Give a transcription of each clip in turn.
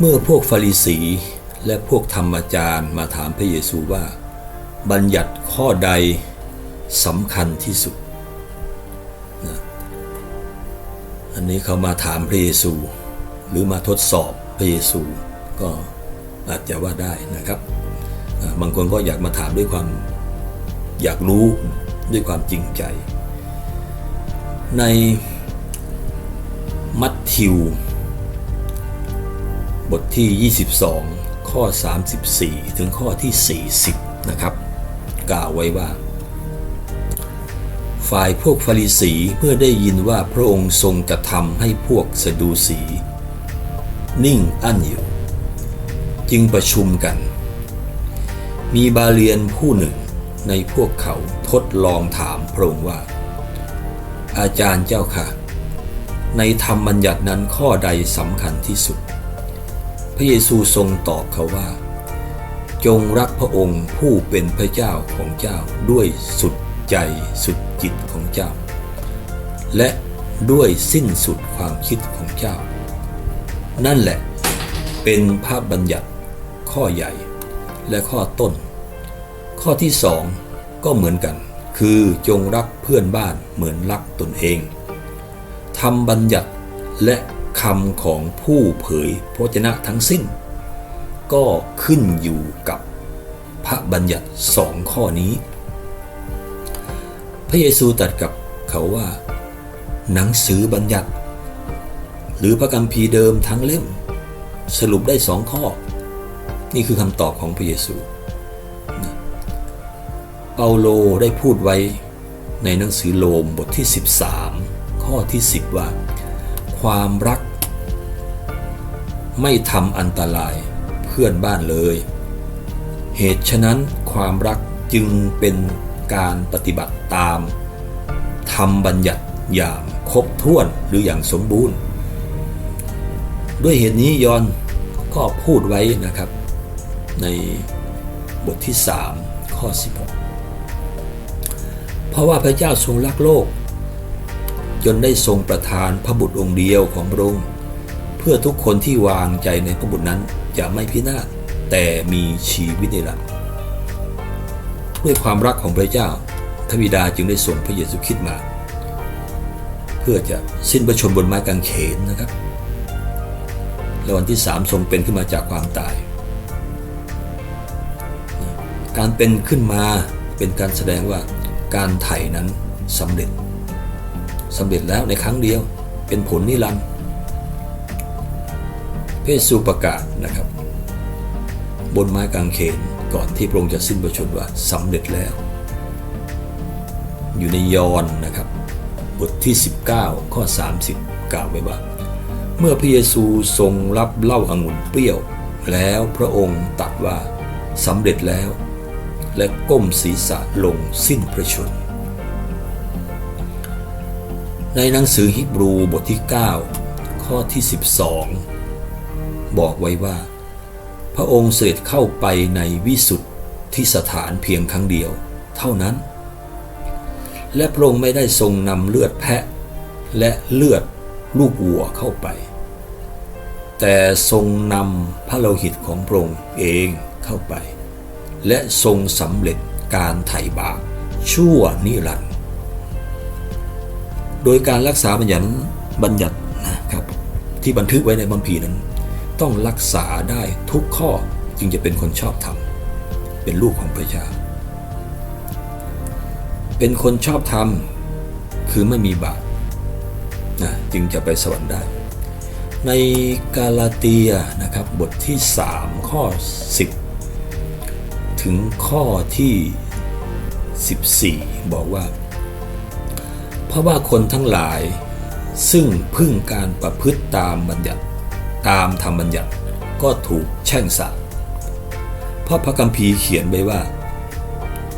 เมื่อพวกฟาริสีและพวกธรรมจารย์มาถามพระเยซูว่า บัญญัติข้อใดสำคัญที่สุดนะอันนี้เขามาถามพระเยซู หรือมาทดสอบพระเยซู ก็อาจจะว่าได้นะครับ บางคนก็อยากมาถามด้วยความอยากรู้ด้วยความจริงใจ ในมัทธิว บทที่ 22 ข้อ 34 ถึงข้อที่ 40 นะครับ กล่าวไว้ว่า ฝ่ายพวกฟาริสีเมื่อได้ยินว่าพระองค์ทรงจะทำให้พวกสะดูสี นิ่งอั้นอยู่ จึงประชุมกัน มีบาเลียนผู้หนึ่งในพวกเขาทดลองถามพระองค์ว่า อาจารย์เจ้าค่ะ ในธรรมบัญญัตินั้นข้อใดสำคัญที่สุด พระเยซูทรงตอบเขาว่า จงรักพระองค์ผู้เป็นพระเจ้าของเจ้าด้วยสุดใจสุดจิตของเจ้า และด้วยสิ้นสุดความคิดของเจ้า นั่นแหละเป็นภาพบัญญัติข้อใหญ่และข้อต้น ข้อที่สองก็เหมือนกัน คือจงรักเพื่อนบ้านเหมือนรักตนเองทำบัญญัติและ คำของผู้เผยพระวจนะทั้งสิ้น ก็ขึ้นอยู่กับพระบัญญัติสองข้อนี้ พระเยซูตรัสกับเขาว่า หนังสือบัญญัติ หรือพระคัมภีร์เดิมทั้งเล่ม สรุปได้สองข้อ นี่คือคำตอบของพระเยซู เปาโลได้พูดไว้ในหนังสือโลมบทที่ 13 ข้อที่ 10 ว่า ความรัก ไม่ทำอันตรายเพื่อนบ้านเลย เหตุฉะนั้นความรักจึงเป็นการปฏิบัติตามทำบัญญัติอย่างครบถ้วนหรืออย่างสมบูรณ์ ด้วยเหตุนี้ยอนก็พูดไว้นะครับ ในบทที่ 3 ข้อ 16 เพราะว่าพระเจ้าทรงรักโลก จนได้ทรงประทานพระบุตรองค์เดียวของพระองค์ พื่อทุกคนที่วางใจในพระบุตรนั้นจะไม่พินาศแต่มีชีวิตนิรันดร์ด้วยความรักของพระเจ้าทวิดาจึงได้ส่งพระเยซูคริสต์มา เพื่อจะสิ้นประชนบนไม้กางเขนนะครับและวันที่สามทรงเป็นขึ้นมาจากความตาย การเป็นขึ้นมาเป็นการแสดงว่าการไถ่นั้นสำเร็จสำเร็จแล้วในครั้งเดียวเป็นผลนิรันดร์ เพศสูประกาศนะครับ บนไม้กางเขนก่อนที่พระองค์จะสิ้นพระชนว่าสำเร็จแล้ว อยู่ในยอห์นนะครับบทที่ 19 ข้อ 30 กล่าวไว้ว่า เมื่อพระเยซูทรงรับเหล้าอางุ่นเปรี้ยว แล้วพระองค์ตรัสว่าสำเร็จแล้ว และก้มศีรษะลงสิ้นพระชน ในหนังสือฮิบรูบทที่ 9 ข้อที่ 12 บอกไว้ว่า พระองค์เสด็จเข้าไปในวิสุทธิสถานเพียงครั้งเดียว เท่านั้น และพระองค์ไม่ได้ทรงนำเลือดแพะ และเลือดลูกวัวเข้าไป แต่ทรงนำพระโลหิตของพระองค์เองเข้าไป และทรงสำเร็จการไถ่บาปชั่วนิรันดร์โดยการรักษาบัญญัติบัญญัตินะครับที่บันทึกไว้ในบัมพีนั้น ต้องรักษาได้ทุกข้อจึงจะเป็นคนชอบธรรม เป็นลูกของพระเจ้าเป็นคนชอบธรรม คือไม่มีบาปนะจึงจะไปสวรรค์ได้ ในกาลาเตียนะครับบทที่ 3 ข้อ 10 ถึงข้อที่ 14 บอกว่า เพราะว่าคนทั้งหลายซึ่งพึ่งการประพฤติตามบัญญัติ ตามธรรมบัญญัติก็ถูกแช่งสาปเพราะพระคัมภีร์เขียนไว้ว่า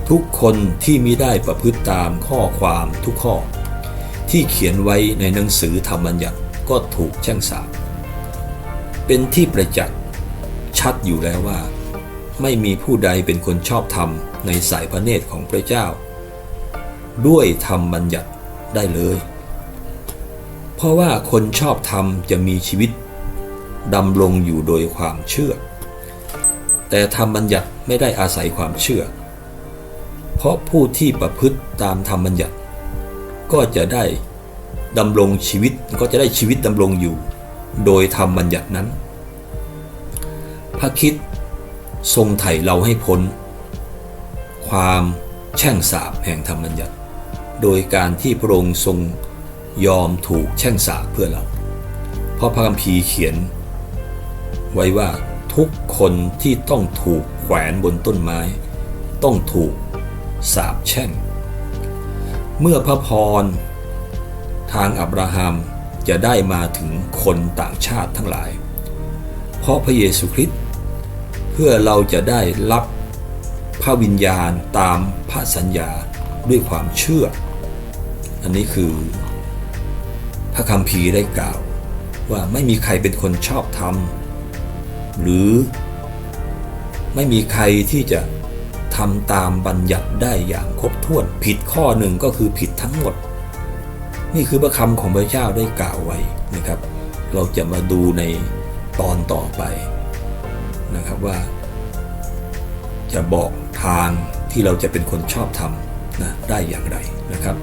ทุกคนที่มิได้ประพฤติตามข้อความทุกข้อ ที่เขียนไว้ในหนังสือธรรมบัญญัติก็ถูกแช่งสาปเป็นที่ประจักษ์ชัดอยู่แล้วว่า ไม่มีผู้ใดเป็นคนชอบธรรมในสายพระเนตรของพระเจ้า ด้วยธรรมบัญญัติได้เลย เพราะว่าคนชอบธรรมจะมีชีวิต ดำรงอยู่โดยความเชื่อ แต่ธรรมบัญญัติไม่ได้อาศัยความเชื่อ เพราะผู้ที่ประพฤติตามธรรมบัญญัติ ก็จะได้ดำรงชีวิตก็จะได้ชีวิตดำรงอยู่ โดยธรรมบัญญัตินั้น พระคิดทรงไถ่เราให้พ้น ความแช่งสาปแห่งธรรมบัญญัติ โดยการที่พระองค์ทรงยอมถูกแช่งสาปเพื่อเรา เพราะพระคัมภีร์เขียน ไว้ว่าทุกคนที่ต้องถูกแขวนบนต้นไม้ ต้องถูกสาปแช่ง เมื่อพระพร ทางอับราฮัมจะได้มาถึงคนต่างชาติทั้งหลาย เพราะพระเยซูคริสต์เพื่อเราจะได้รับพระวิญญาณตามพระสัญญาด้วยความเชื่อ อันนี้คือ พระคัมภีร์ได้กล่าวว่าไม่มีใครเป็นคนชอบธรรม หรือไม่มีใครที่จะทำตามบัญญัติได้อย่างครบถ้วน ผิดข้อหนึ่งก็คือผิดทั้งหมด นี่คือพระคำของพระเจ้าได้กล่าวไว้นะครับ เราจะมาดูในตอนต่อไปนะครับว่า จะบอกทางที่เราจะเป็นคนชอบทำนะได้อย่างไรนะครับ